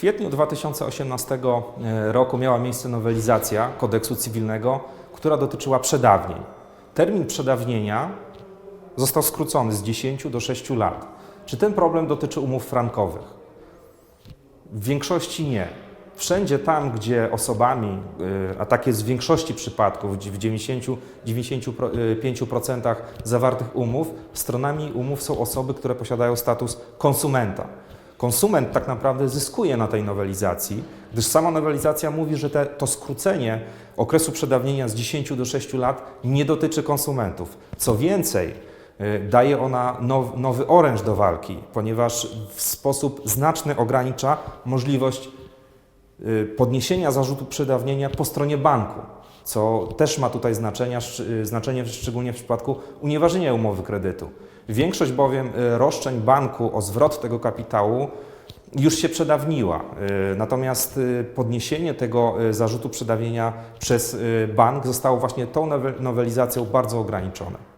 kwietniu 2018 roku miała miejsce nowelizacja kodeksu cywilnego, która dotyczyła przedawnień. Termin przedawnienia został skrócony z 10 do 6 lat. Czy ten problem dotyczy umów frankowych? W większości nie. Wszędzie tam, gdzie osobami, y, a tak jest w większości przypadków, w 90-95% zawartych umów, stronami umów są osoby, które posiadają status konsumenta. Konsument tak naprawdę zyskuje na tej nowelizacji, gdyż sama nowelizacja mówi, że te, to skrócenie okresu przedawnienia z 10 do 6 lat nie dotyczy konsumentów. Co więcej, y, daje ona now, nowy oręż do walki, ponieważ w sposób znaczny ogranicza możliwość y, podniesienia zarzutu przedawnienia po stronie banku, co też ma tutaj y, znaczenie szczególnie w przypadku unieważnienia umowy kredytu. Większość bowiem y, roszczeń banku o zwrot tego kapitału już się przedawniła, y, natomiast podniesienie tego zarzutu przedawnienia przez bank zostało właśnie tą nowe- nowelizacją bardzo ograniczone.